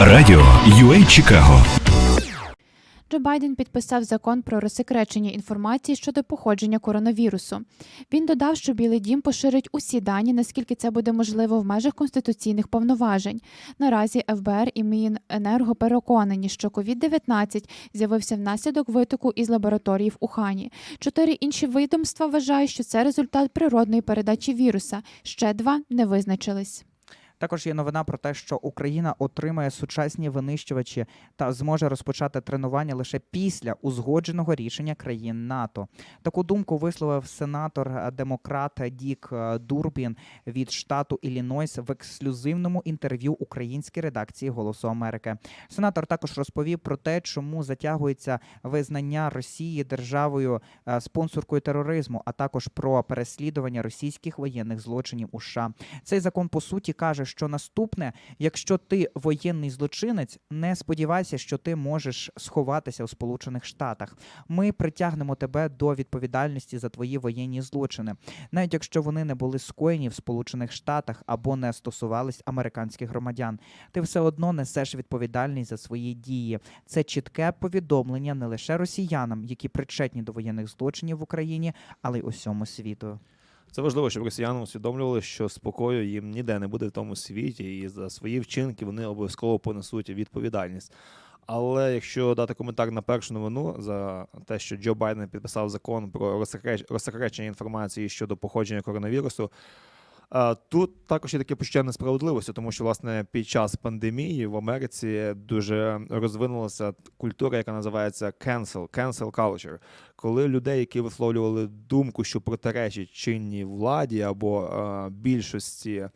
Радіо UA Чикаго Джо Байден підписав закон про розсекречення інформації щодо походження коронавірусу. Він додав, що Білий Дім поширить усі дані, наскільки це буде можливо в межах конституційних повноважень. Наразі ФБР і Міненерго переконані, що COVID-19 з'явився внаслідок витоку із лабораторії в Ухані. Чотири інші відомства вважають, що це результат природної передачі віруса. Ще два не визначились. Також є новина про те, що Україна отримає сучасні винищувачі та зможе розпочати тренування лише після узгодженого рішення країн НАТО. Таку думку висловив сенатор е, демократ Дік е, Дурбін від штату Іллінойс в ексклюзивному інтерв'ю українській редакції Голосу Америки. Сенатор також розповів про те, чому затягується визнання Росії державою е, спонсоркою тероризму, а також про переслідування російських воєнних злочинів у США. Цей закон по суті каже, що наступне, якщо ти воєнний злочинець, не сподівайся, що ти можеш сховатися у Сполучених Штатах. Ми притягнемо тебе до відповідальності за твої воєнні злочини, навіть якщо вони не були скоєні в Сполучених Штатах або не стосувались американських громадян. Ти все одно несеш відповідальність за свої дії. Це чітке повідомлення не лише росіянам, які причетні до воєнних злочинів в Україні, але й усьому світу. Це важливо, щоб росіяни усвідомлювали, що спокою їм ніде не буде в тому світі, і за свої вчинки вони обов'язково понесуть відповідальність. Але якщо дати коментар на першу новину за те, що Джо Байден підписав закон про розсекреч- розсекречення інформації щодо походження коронавірусу, Тут також є таке почуття несправедливості, тому що власне під час пандемії в Америці дуже розвинулася культура, яка називається cancel, cancel culture, коли людей, які висловлювали думку, що протиречить чинній владі або більшості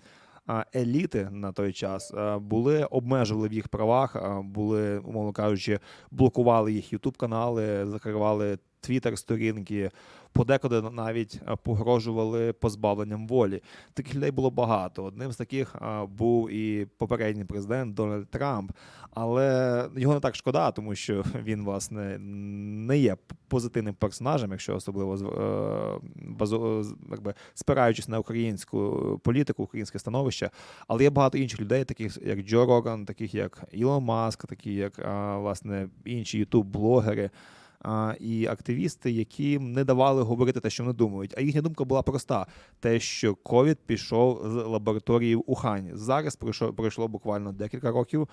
еліти на той час, були обмежували в їх правах, були, умовно кажучи, блокували їх ютуб канали, закривали твіттер сторінки, подекуди навіть погрожували позбавленням волі. Таких людей було багато. Одним з таких був і попередній президент Дональд Трамп, але його не так шкода, тому що він, власне, не є позитивним персонажем, якщо особливо е, базу, якби, спираючись на українську політику, українське становище. Але є багато інших людей, таких як Джо Роган, таких як Ілон Маск, такі як власне інші ютуб-блогери. І активісти, які не давали говорити те, що вони думають. А їхня думка була проста: те, що ковід пішов з лабораторії в Ухані. Зараз пройшло, пройшло буквально декілька років,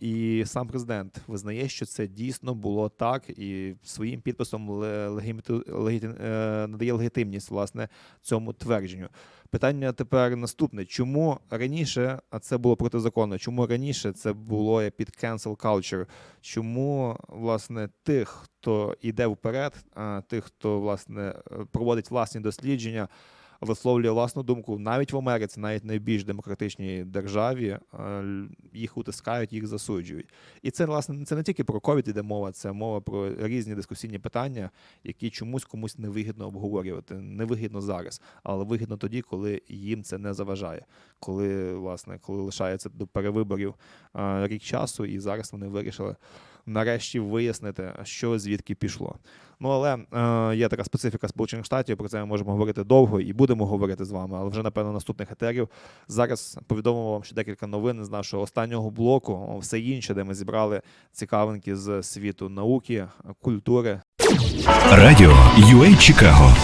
і сам президент визнає, що це дійсно було так, і своїм підписом ле- легіміту- е, надає легітимність власне цьому твердженню. Питання тепер наступне: чому раніше, а це було протизаконно, чому раніше це було під cancel culture? Чому власне тих, хто йде вперед, а тих, хто власне е, проводить власні дослідження, висловлює власну думку навіть в Америці, навіть найбільш демократичній державі, е, їх утискають, їх засуджують. І це власне це не тільки про ковід іде мова, це мова про різні дискусійні питання, які чомусь комусь невигідно обговорювати. Невигідно зараз, але вигідно тоді, коли їм це не заважає. Коли власне, коли лишається до перевиборів е, рік часу, і зараз вони вирішили нарешті вияснити, що звідки пішло. Ну але е, є така специфіка Сполучених Штатів. Про це ми можемо говорити довго і будемо говорити з вами, але вже напевно наступних етерів. Зараз повідомимо вам ще декілька новин з нашого останнього блоку. Все інше, де ми зібрали цікавинки з світу науки, культури Радіо UA Чикаго